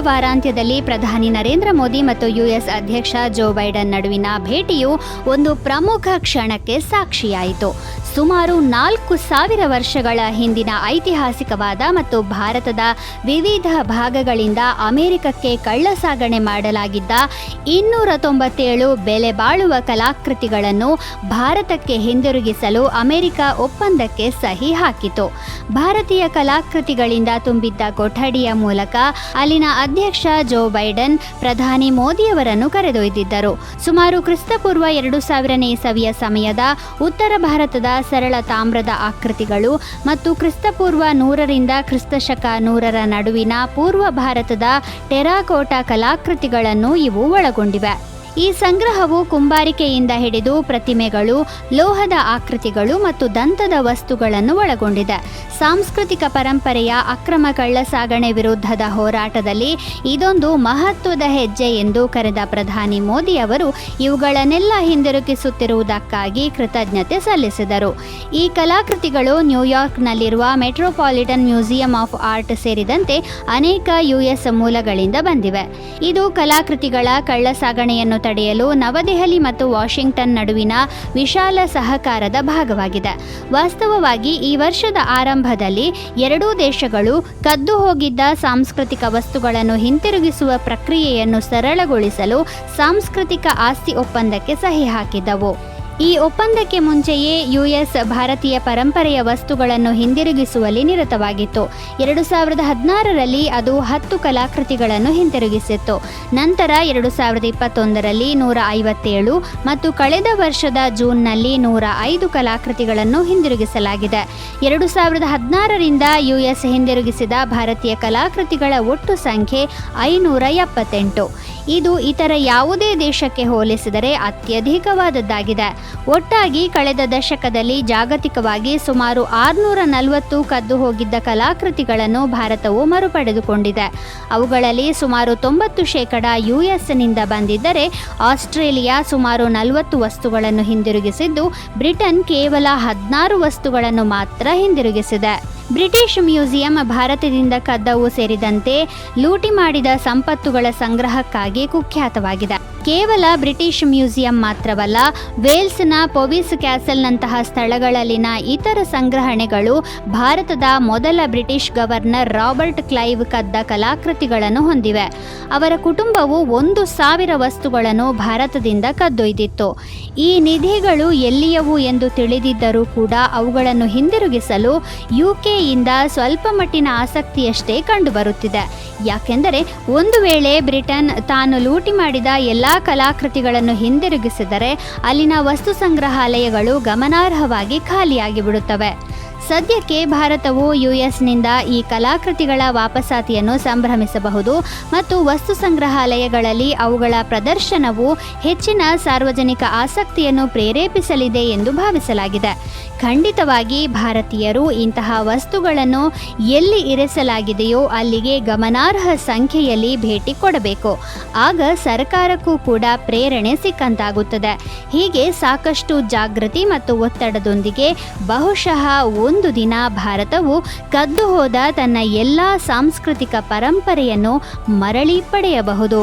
ವಾರಾಂತ್ಯದಲ್ಲಿ ಪ್ರಧಾನಿ ನರೇಂದ್ರ ಮೋದಿ ಮತ್ತು ಯುಎಸ್ ಅಧ್ಯಕ್ಷ ಜೋ ಬೈಡನ್ ನಡುವಿನ ಭೇಟಿಯು ಒಂದು ಪ್ರಮುಖ ಕ್ಷಣಕ್ಕೆ ಸಾಕ್ಷಿಯಾಯಿತು. ಸುಮಾರು ನಾಲ್ಕು ಸಾವಿರ ವರ್ಷಗಳ ಹಿಂದಿನ ಐತಿಹಾಸಿಕವಾದ ಮತ್ತು ಭಾರತದ ವಿವಿಧ ಭಾಗಗಳಿಂದ ಅಮೆರಿಕಕ್ಕೆ ಕಳ್ಳಸಾಗಣೆ ಮಾಡಲಾಗಿದ್ದ ಇನ್ನೂರ ತೊಂಬತ್ತೇಳು ಬೆಲೆ ಬಾಳುವ ಕಲಾಕೃತಿಗಳನ್ನು ಭಾರತಕ್ಕೆ ಹಿಂದಿರುಗಿಸಲು ಅಮೆರಿಕ ಒಪ್ಪಂದಕ್ಕೆ ಸಹಿ ಹಾಕಿತು. ಭಾರತೀಯ ಕಲಾಕೃತಿಗಳಿಂದ ತುಂಬಿದ್ದ ಕೊಠಡಿಯ ಮೂಲಕ ಅಲ್ಲಿನ ಅಧ್ಯಕ್ಷ ಜೋ ಬೈಡನ್, ಪ್ರಧಾನಿ ಮೋದಿಯವರನ್ನು ಕರೆದೊಯ್ದಿದ್ದರು. ಸುಮಾರು ಕ್ರಿಸ್ತಪೂರ್ವ ಎರಡು ಸಾವಿರನೇ ಇಸವಿಯ ಸಮಯದ ಉತ್ತರ ಭಾರತದ ಸರಳ ತಾಮ್ರದ ಆಕೃತಿಗಳು ಮತ್ತು ಕ್ರಿಸ್ತಪೂರ್ವ ನೂರರಿಂದ ಕ್ರಿಸ್ತಶಕ ನೂರರ ನಡುವಿನ ಪೂರ್ವ ಭಾರತದ ಟೆರಾಕೋಟಾ ಕಲಾಕೃತಿಗಳನ್ನು ಇವು ಒಳಗೊಂಡಿವೆ. ಈ ಸಂಗ್ರಹವು ಕುಂಬಾರಿಕೆಯಿಂದ ಹಿಡಿದು ಪ್ರತಿಮೆಗಳು, ಲೋಹದ ಆಕೃತಿಗಳು ಮತ್ತು ದಂತದ ವಸ್ತುಗಳನ್ನು ಒಳಗೊಂಡಿದೆ. ಸಾಂಸ್ಕೃತಿಕ ಪರಂಪರೆಯ ಅಕ್ರಮ ಕಳ್ಳಸಾಗಣೆ ವಿರುದ್ಧದ ಹೋರಾಟದಲ್ಲಿ ಇದೊಂದು ಮಹತ್ವದ ಹೆಜ್ಜೆ ಎಂದು ಕರೆದ ಪ್ರಧಾನಿ ಮೋದಿ ಅವರು ಇವುಗಳನ್ನೆಲ್ಲ ಹಿಂದಿರುಗಿಸುತ್ತಿರುವುದಕ್ಕಾಗಿ ಕೃತಜ್ಞತೆ ಸಲ್ಲಿಸಿದರು. ಈ ಕಲಾಕೃತಿಗಳು ನ್ಯೂಯಾರ್ಕ್ನಲ್ಲಿರುವ ಮೆಟ್ರೋಪಾಲಿಟನ್ ಮ್ಯೂಸಿಯಂ ಆಫ್ ಆರ್ಟ್ ಸೇರಿದಂತೆ ಅನೇಕ ಯುಎಸ್ ಮೂಲಗಳಿಂದ ಬಂದಿವೆ. ಇದು ಕಲಾಕೃತಿಗಳ ಕಳ್ಳಸಾಗಣೆಯನ್ನು ತಡೆಯಲು ನವದೆಹಲಿ ಮತ್ತು ವಾಷಿಂಗ್ಟನ್ ನಡುವಿನ ವಿಶಾಲ ಸಹಕಾರದ ಭಾಗವಾಗಿದೆ. ವಾಸ್ತವವಾಗಿ ಈ ವರ್ಷದ ಆರಂಭದಲ್ಲಿ ಎರಡೂ ದೇಶಗಳು ಕದ್ದು ಹೋಗಿದ್ದ ಸಾಂಸ್ಕೃತಿಕ ವಸ್ತುಗಳನ್ನು ಹಿಂತಿರುಗಿಸುವ ಪ್ರಕ್ರಿಯೆಯನ್ನು ಸರಳಗೊಳಿಸಲು ಸಾಂಸ್ಕೃತಿಕ ಆಸ್ತಿ ಒಪ್ಪಂದಕ್ಕೆ ಸಹಿ ಹಾಕಿದ್ದವು. ಈ ಒಪ್ಪಂದಕ್ಕೆ ಮುಂಚೆಯೇ ಯುಎಸ್ ಭಾರತೀಯ ಪರಂಪರೆಯ ವಸ್ತುಗಳನ್ನು ಹಿಂದಿರುಗಿಸುವಲ್ಲಿ ನಿರತವಾಗಿತ್ತು. ಎರಡು ಸಾವಿರದ ಹದಿನಾರರಲ್ಲಿ ಅದು ಹತ್ತು ಕಲಾಕೃತಿಗಳನ್ನು ಹಿಂದಿರುಗಿಸಿತ್ತು. ನಂತರ ಎರಡು ಸಾವಿರದ ಇಪ್ಪತ್ತೊಂದರಲ್ಲಿ ನೂರ ಐವತ್ತೇಳು ಮತ್ತು ಕಳೆದ ವರ್ಷದ ಜೂನ್ನಲ್ಲಿ ನೂರ ಐದು ಕಲಾಕೃತಿಗಳನ್ನು ಹಿಂದಿರುಗಿಸಲಾಗಿದೆ. ಎರಡು ಸಾವಿರದ ಹದಿನಾರರಿಂದ ಯುಎಸ್ ಹಿಂದಿರುಗಿಸಿದ ಭಾರತೀಯ ಕಲಾಕೃತಿಗಳ ಒಟ್ಟು ಸಂಖ್ಯೆ ಐನೂರ ಎಪ್ಪತ್ತೆಂಟು. ಇದು ಇತರ ಯಾವುದೇ ದೇಶಕ್ಕೆ ಹೋಲಿಸಿದರೆ ಅತ್ಯಧಿಕವಾದದ್ದಾಗಿದೆ. ಒಟ್ಟಾಗಿ ಕಳೆದ ದಶಕದಲ್ಲಿ ಜಾಗತಿಕವಾಗಿ ಸುಮಾರು ಆರುನೂರ ನಲವತ್ತು ಕದ್ದು ಹೋಗಿದ್ದ ಕಲಾಕೃತಿಗಳನ್ನು ಭಾರತವು ಮರುಪಡೆದುಕೊಂಡಿದೆ. ಅವುಗಳಲ್ಲಿ ಸುಮಾರು ತೊಂಬತ್ತು ಶೇಕಡ ಯುಎಸ್ನಿಂದ ಬಂದಿದ್ದರೆ ಆಸ್ಟ್ರೇಲಿಯಾ ಸುಮಾರು ನಲವತ್ತು ವಸ್ತುಗಳನ್ನು ಹಿಂದಿರುಗಿಸಿದ್ದು, ಬ್ರಿಟನ್ ಕೇವಲ ಹದಿನಾರು ವಸ್ತುಗಳನ್ನು ಮಾತ್ರ ಹಿಂದಿರುಗಿಸಿದೆ. ಬ್ರಿಟಿಷ್ ಮ್ಯೂಸಿಯಂ ಭಾರತದಿಂದ ಕದ್ದವು ಸೇರಿದಂತೆ ಲೂಟಿ ಮಾಡಿದ ಸಂಪತ್ತುಗಳ ಸಂಗ್ರಹಕ್ಕಾಗಿ ಕುಖ್ಯಾತವಾಗಿದೆ. ಕೇವಲ ಬ್ರಿಟಿಷ್ ಮ್ಯೂಸಿಯಂ ಮಾತ್ರವಲ್ಲ, ವೇಲ್ಸ್ನ ಪೊವಿಸ್ ಕ್ಯಾಸಲ್ನಂತಹ ಸ್ಥಳಗಳಲ್ಲಿನ ಇತರ ಸಂಗ್ರಹಣೆಗಳು ಭಾರತದ ಮೊದಲ ಬ್ರಿಟಿಷ್ ಗವರ್ನರ್ ರಾಬರ್ಟ್ ಕ್ಲೈವ್ ಕದ್ದ ಕಲಾಕೃತಿಗಳನ್ನು ಹೊಂದಿವೆ. ಅವರ ಕುಟುಂಬವು ಒಂದು ಸಾವಿರ ವಸ್ತುಗಳನ್ನು ಭಾರತದಿಂದ ಕದ್ದೊಯ್ದಿತ್ತು. ಈ ನಿಧಿಗಳು ಎಲ್ಲಿಯವು ಎಂದು ತಿಳಿದಿದ್ದರೂ ಕೂಡ ಅವುಗಳನ್ನು ಹಿಂದಿರುಗಿಸಲು ಯುಕೆಯಿಂದ ಸ್ವಲ್ಪ ಮಟ್ಟಿನ ಆಸಕ್ತಿಯಷ್ಟೇ ಕಂಡುಬರುತ್ತಿದೆ. ಯಾಕೆಂದರೆ, ಒಂದು ವೇಳೆ ಬ್ರಿಟನ್ ತಾನು ಲೂಟಿ ಮಾಡಿದ ಎಲ್ಲ ಕಲಾಕೃತಿಗಳನ್ನು ಹಿಂದಿರುಗಿಸಿದರೆ ಅಲ್ಲಿನ ವಸ್ತು ಸಂಗ್ರಹಾಲಯಗಳು ಗಮನಾರ್ಹವಾಗಿ ಖಾಲಿಯಾಗಿ ಬಿಡುತ್ತವೆ ಸದ್ಯಕ್ಕೆ ಭಾರತವು ಯುಎಸ್ನಿಂದ ಈ ಕಲಾಕೃತಿಗಳ ವಾಪಸಾತಿಯನ್ನು ಸಂಭ್ರಮಿಸಬಹುದು ಮತ್ತು ವಸ್ತು ಸಂಗ್ರಹಾಲಯಗಳಲ್ಲಿ ಅವುಗಳ ಪ್ರದರ್ಶನವು ಹೆಚ್ಚಿನ ಸಾರ್ವಜನಿಕ ಆಸಕ್ತಿಯನ್ನು ಪ್ರೇರೇಪಿಸಲಿದೆ ಎಂದು ಭಾವಿಸಲಾಗಿದೆ. ಖಂಡಿತವಾಗಿ ಭಾರತೀಯರು ಇಂತಹ ವಸ್ತುಗಳನ್ನು ಎಲ್ಲಿ ಇರಿಸಲಾಗಿದೆಯೋ ಅಲ್ಲಿಗೆ ಗಮನಾರ್ಹ ಸಂಖ್ಯೆಯಲ್ಲಿ ಭೇಟಿ ಕೊಡಬೇಕು. ಆಗ ಸರ್ಕಾರಕ್ಕೂ ಕೂಡ ಪ್ರೇರಣೆ ಸಿಕ್ಕಂತಾಗುತ್ತದೆ. ಹೀಗೆ ಸಾಕಷ್ಟು ಜಾಗೃತಿ ಮತ್ತು ಒತ್ತಡದೊಂದಿಗೆ ಬಹುಶಃ ಒಂದು ದಿನ ಭಾರತವು ಕದ್ದು ಹೋದ ತನ್ನ ಎಲ್ಲ ಸಾಂಸ್ಕೃತಿಕ ಪರಂಪರೆಯನ್ನು ಮರಳಿ ಪಡೆಯಬಹುದು.